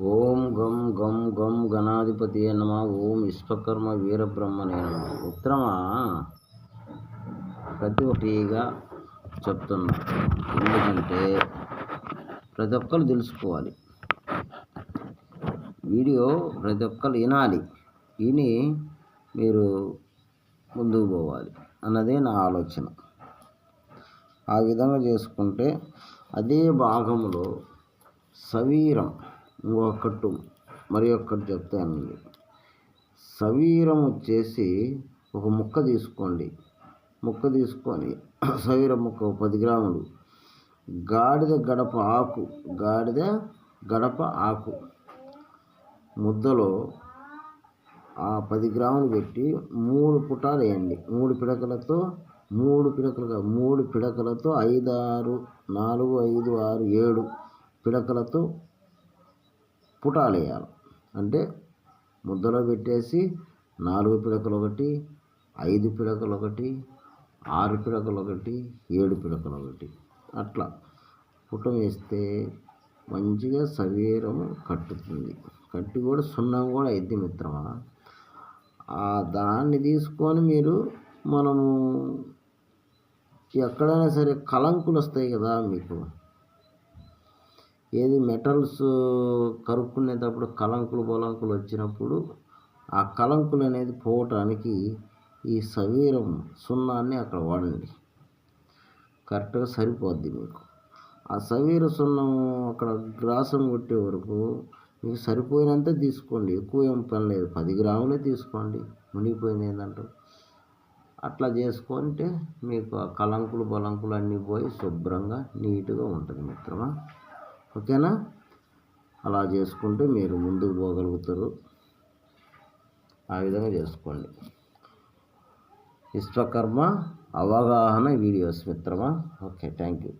ఓం గం గం గం గణాధిపతి నమ. ఓం విశ్వకర్మ వీరబ్రహ్మనే నమ. ఉత్తరమా? ప్రతి ఒక్కటిగా చెప్తున్నా. ఎందుకంటే ప్రతి ఒక్కరు తెలుసుకోవాలి. వీడియో ప్రతి ఒక్కరు వినాలి. విని మీరు ముందుకు పోవాలి అన్నదే నా ఆలోచన. ఆ విధంగా చేసుకుంటే అదే భాగంలో సవీరం ఒకటి మరి ఒక్కటి చెప్తానండి సవీరం వచ్చేసి ఒక ముక్క తీసుకోండి. ముక్క తీసుకొని సవీరం ముక్క ఒక పది గ్రాములు. గాడిద గడప ఆకు గాడిద గడప ఆకు ముద్దలో ఆ పది గ్రాములు పెట్టి మూడు పుటాలు వేయండి. మూడు పిడకలతో మూడు పిడకలుగా మూడు పిడకలతో ఐదు ఆరు నాలుగు ఐదు ఆరు ఏడు పిడకలతో పుటాలు వేయాలి అంటే ముద్దలో పెట్టేసి నాలుగు పిడకలు ఒకటి ఐదు పిడకలు ఒకటి ఆరు పిడకలు ఒకటి ఏడు పిడకలు ఒకటి అట్లా పుటం వేస్తే మంచిగా సవీరము కట్టుతుంది. కట్టి కూడా సున్నం కూడా అయింది మిత్రమా? దాన్ని తీసుకొని మీరు మనము ఎక్కడైనా సరే కలంకులు వస్తాయి కదా మీకు. ఏది మెటల్స్ కరుక్కునేటప్పుడు కలంకులు బొలంకులు వచ్చినప్పుడు ఆ కలంకులు అనేది పోవటానికి ఈ సవీరం సున్నాన్ని అక్కడ వాడండి. కరెక్ట్గా సరిపోద్ది మీకు. ఆ సవీర సున్నం అక్కడ గ్రాసం కొట్టే వరకు మీకు సరిపోయినంత తీసుకోండి. ఎక్కువ ఏం పని లేదు. పది గ్రాములే తీసుకోండి. మునిగిపోయింది ఏంటంటారు అట్లా చేసుకుంటే మీకు ఆ కలంకులు బలంకులు అన్నీ పోయి శుభ్రంగా నీట్గా ఉంటుంది మిత్రమా? ఓకేనా? అలా చేసుకుంటే మీరు ముందుకు పోగలుగుతారు. ఆ విధంగా చేసుకోండి. విశ్వకర్మ అవగాహన వీడియోస్ మిత్రమా? Okay thank you.